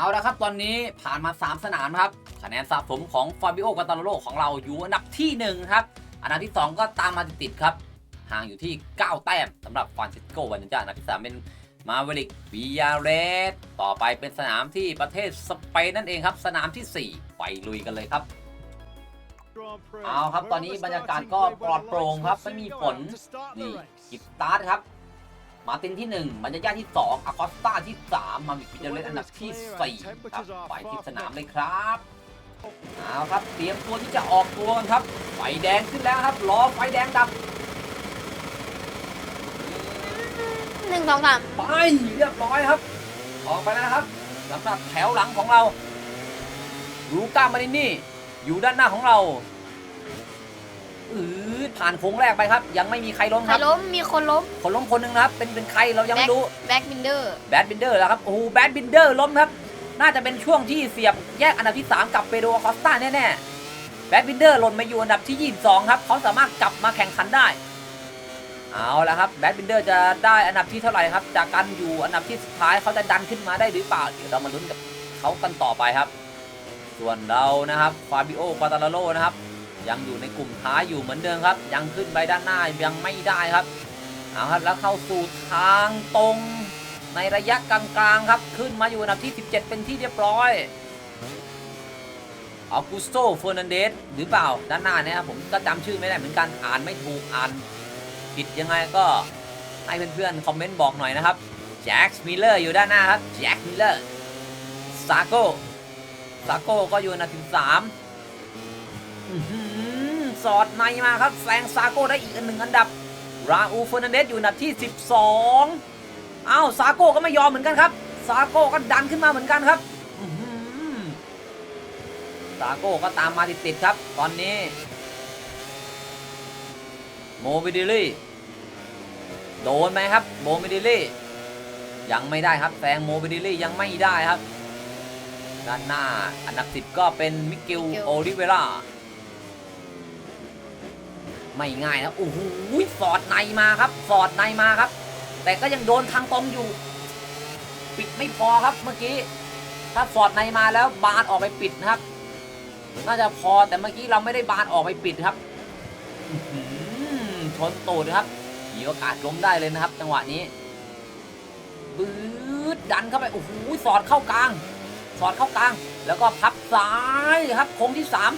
เอาละครับ ตอนนี้ผ่านมา 3 สนามครับคะแนนสะสมของฟาบิโอกาตาโลของเราอยู่อันดับที่ 1 ครับ อันดับที่ 2 ก็ตามมาติดๆครับ ห่างอยู่ที่ 9 แต้มสำหรับฟรานซิสโกวันจาอันดับที่ 3 เป็นมาเวลิกวิยาเรสต่อไปเป็นสนามที่ประเทศสเปนนั่นเองครับ สนามทีสี่4 ไปลุยกันเลยครับเอาครับตอนนี้บรรยากาศก็ปลอดโปร่งครับไม่มีฝนนี่กิบตาร์ครับ มาร์ตินที่1บรรยายาที่ 2อากอสตาที่ 3 มาวิกวิจเลสอันดับที่4ครับไปที่สนามเลยครับเอาครับเตรียมตัวที่จะออกตัวกันครับ ไฟแดงขึ้นแล้วครับรอไฟแดงดับหนึ่งสองสามไปเรียบร้อยครับ ออกไปแล้วนะครับสำหรับแถวหลังของเรารูก้ามารินนี่อยู่ด้านหน้าของเรา อือผ่านโค้งแรกไปครับ ยังไม่มีใครล้มใคครรับ ล้มมีคนล้มคนล้มคนหนึ่งนะครับ เป็นเป็นใครเรายังไม่รู้แบ็กบินเดอร์แบดบินเดอร์แล้วครับ โอ้โหแบดบินเดอร์ล้มครับ น่าจะเป็นช่วงที่เสียบแยกอันดับที่ 3 กับเปโดคอสตาแน่ๆแบดบินเดอร์หล่นมาอยู่อันดับที่ 22 ครับ เขาสามารถกลับมาแข่งขันได้ เอาละครับแบดบินเดอร์จะได้อันดับที่เท่าไหร่ครับ จากการอยู่อันดับที่สุดท้ายเขาจะดันขึ้นมาได้หรือเปล่า เดี๋ยวเรามาลุ้นกับเขากันต่อไปครับ ส่วนเรานะครับฟาบิโอปาตาลาโลนะครับ ยังอยู่ในกลุ่มท้ายอยู่เหมือนเดิมครับ ยังขึ้นไปด้านหน้ายังไม่ได้ครับเอาครับแล้วเข้าสู่ทางตรงในระยะกลางๆครับ ขึ้นมาอยู่อันดับที่ 17 เป็นที่เรียบร้อยออกุสโตเฟอร์นันเดสหรือเปล่าด้านหน้าเนี่ยครับผมก็จำชื่อไม่ได้เหมือนกันอ่านไม่ถูกอ่านผิดยังไงก็ให้เพื่อนๆ คอมเมนต์บอกหน่อยนะครับแจ็คมิลเลอร์อยู่ด้านหน้าครับแจ็คมิลเลอร์ซาโก้ซาโก้ก็อยู่อันดับที่3อื้อหือ สอดในมาครับแซงซาโก้ได้อีกอันหนึ่งอันดับ ราอูเฟอร์นันเดสอยู่อันดับที่ 12 อ้าวซาโก้ก็ไม่ยอมเหมือนกันครับซาโก้ก็ดันขึ้นมาเหมือนกันครับอื้อหือซาโก้ก็ตามมาติดๆครับ ตอนนี้ โมบิดิลี่ โดนไหมครับ โมบิดิลี่ ยังไม่ได้ครับแซงโมบิดิลี่ยังไม่ได้ครับ ด้านหน้าอันดับ 10 ก็เป็นมิเกลโอลิเวรา ไม่ง่ายนะโอ้โหสอดในมาครับสอดในมาครับ แต่ก็ยังโดนทางตรงอยู่ ปิดไม่พอครับเมื่อกี้ ถ้าสอดในมาแล้วบานออกไปปิดนะครับ น่าจะพอแต่เมื่อกี้เราไม่ได้บานออกไปปิดครับชนตูดครับมีโอกาสล้มได้เลยนะครับ จังหวะนี้บืดดันเข้าไปโอ้โหสอดเข้ากลาง สอดเข้ากลาง แล้วก็พับซ้ายครับโค้งที่สาม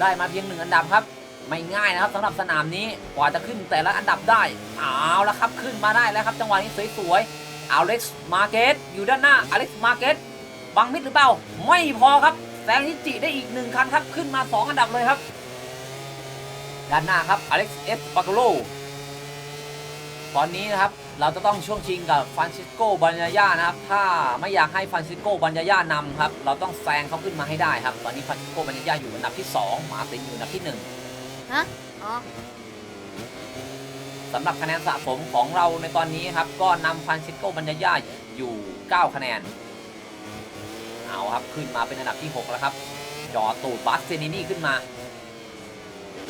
ได้มาเพียงหนึ่งอันดับครับ ไม่ง่ายนะครับสำหรับสนามนี้กว่าจะขึ้นแต่ละอันดับได้เอาแล้วครับขึ้นมาได้แล้วครับจังหวะนี้สวยๆอเล็กซ์มาเกตอยู่ด้านหน้าอเล็กซ์มาเกตบังมิดหรือเปล่า ไม่พอครับแซงนิจิได้อีกหนึ่งคันครับขึ้นมา 2 อันดับเลยครับ ด้านหน้าครับอเล็กซ์เอสปาโกโลตอนนี้นะครับเราจะต้องช่วงชิงกับฟรานซิสโกบัญญาย่านะครับ ถ้าไม่อยากให้ฟรานซิสโกบัญญาย่านำครับ เราต้องแซงเขาขึ้นมาให้ได้ครับ ตอนนี้ฟรานซิสโกบัญญาย่าอยู่อันดับที่ 2 มาตินอยู่อันดับที่ 1 ฮะ อ๋อ สำหรับคะแนนสะสมของเราในตอนนี้ครับ ก็นำฟรานซิสโกบัญญาย่าอยู่ 9 คะแนน เอาครับขึ้นมาเป็นอันดับที่ 6 แล้วครับจอตูดบัสเซนินี่ขึ้นมา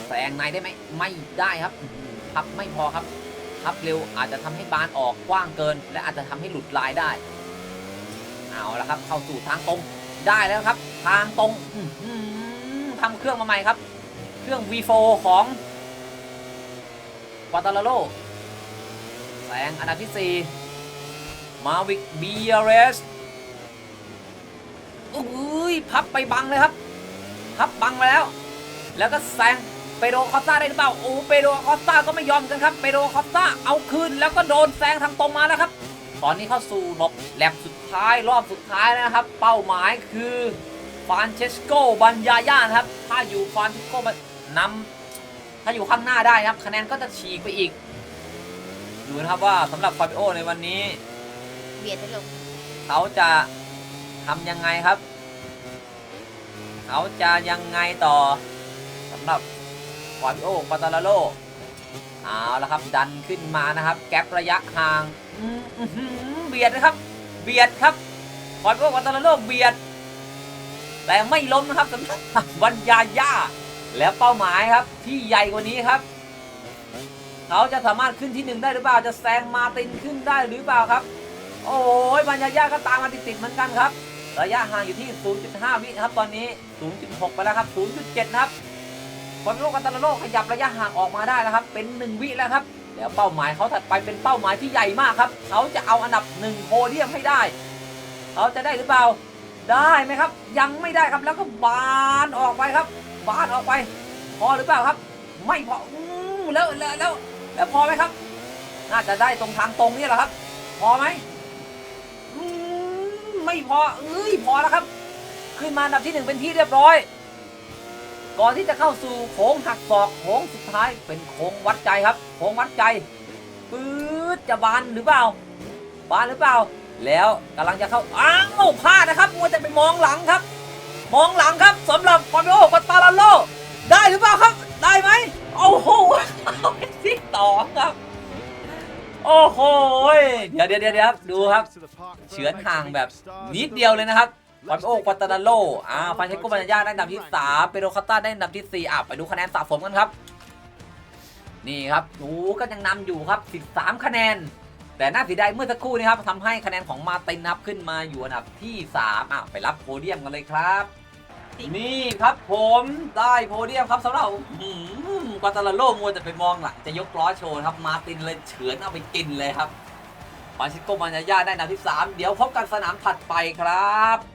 แซงในได้ไหมไม่ได้ครับพับไม่พอครับพับเร็วอาจจะทำให้บานออกกว้างเกิน และอาจจะทำให้หลุดลายได้ เอาละครับ เข้าสู่ทางตรงได้แล้วครับ ทางตรงทำเครื่องมาใหม่ครับ เครื่อง V4 ของวาตาลาโลแซงอันดับที่ 4 มาวิกบีอาร์เรสอุ้ยพับไปบังเลยครับ พับบังไปแล้ว แล้วก็แซงเปโดคอสตาได้หรือเปล่าโอ้เปโดคอสตาก็ไม่ยอมกันครับเปโดคอสตาเอาคืนแล้วก็โดนแซงทางตรงมาแล้วครับ ตอนนี้เข้าสู่รอบแลบสุดท้ายรอบสุดท้ายนะครับ เป้าหมายคือฟรานเชสโกบัญญาย่าครับ ถ้าอยู่ฟรานเชสโก นำถ้าอยู่ข้างหน้าได้นะครับ คะแนนก็จะฉีกไปอีก ดูนะครับว่าสำหรับฟาบิโอในวันนี้เบียดให้ลงเขาจะทำยังไงครับ เขาจะยังไงต่อสำหรับฟาบิโอปาตาลาโลเอาละครับดันขึ้นมานะครับ แก๊ประยะห่างอืมอื้อหือเบียดนะครับ เบียดครับฟาบิโอปาตาลาโลเบียด แต่ไม่ล้มนะครับสำหรับบัญญาย่า และเป้าหมายครับที่ใหญ่กว่านี้ครับ เขาจะสามารถขึ้นที่หนึ่งได้หรือเปล่าจะแซงมาตินขึ้นได้หรือเปล่าครับ โอ้ยบรรยายาก็ตามมาติดๆเหมือนกันครับ ระยะห่างอยู่ที่ 0.5 วิครับตอนนี้ 0.6 ไปแล้วครับ 0.7 ครับฟอร์มิโลกันตาโลกขยับระยะห่างออกมาได้แล้วครับ เป็น 1 วิแล้วครับเดี๋ยวเป้าหมายเขาถัดไปเป็นเป้าหมายที่ใหญ่มากครับ เขาจะเอาอันดับ 1 โพเดียมให้ได้ เขาจะได้หรือเปล่า ได้ไหมครับ ยังไม่ได้ครับแล้วก็บานออกไปครับ บานออกไปพอหรือเปล่าครับ ไม่พออู้แล้วแล้วแล้วแล้วพอไหมครับ น่าจะได้ตรงทางตรงนี่แหละครับ พอไหมอืมไม่พอเอ้ยพอแล้วครับ ขึ้นมาอันดับที่หนึ่งเป็นที่เรียบร้อย ก่อนที่จะเข้าสู่โค้งหักศอกโค้งสุดท้ายเป็นโค้งวัดใจครับโค้งวัดใจปื๊ดจะบานหรือเปล่า บานหรือเปล่า แล้วกำลังจะเข้าอ้าวพลาดนะครับมัวแต่ไปมองหลังครับ มองหลังครับสำหรับฟอร์มิโอกัตตาลาโลได้หรือเปล่าครับ ได้ไหมโอ้โหเป็นที่อครับ โอ้โหเดี๋ยวเดี๋ยวเดี๋ยวดูครับเฉือนห่างแบบนิดเดียวเลยนะครับฟอนโอควาตาโลอ่าฟานเชโกบัญญาได้อันดับที่ 3 เปโรคาต้าได้อันดับที่ 4อะไปดูคะแนนสะสมกันครับ นี่ครับโอ้ก็ยังนำอยู่ครับ 13 คะแนน แต่น่าเสียดายเมื่อสักครู่นี้ครับทำให้คะแนนของมาตินนับขึ้นมาอยู่อันดับที่3อะไปรับโพเดียมกันเลยครับ นี่ครับผมได้โพเดียมครับสำหรับกวาตาลาโลมัวแต่ไปมองหลังจะยกล้อโชว์ครับมาตินเลยเฉือนเอาไปกินเลยครับฟราชิโกมานยาได้อันดับที่ 3 เดี๋ยวพบกันสนามถัดไปครับ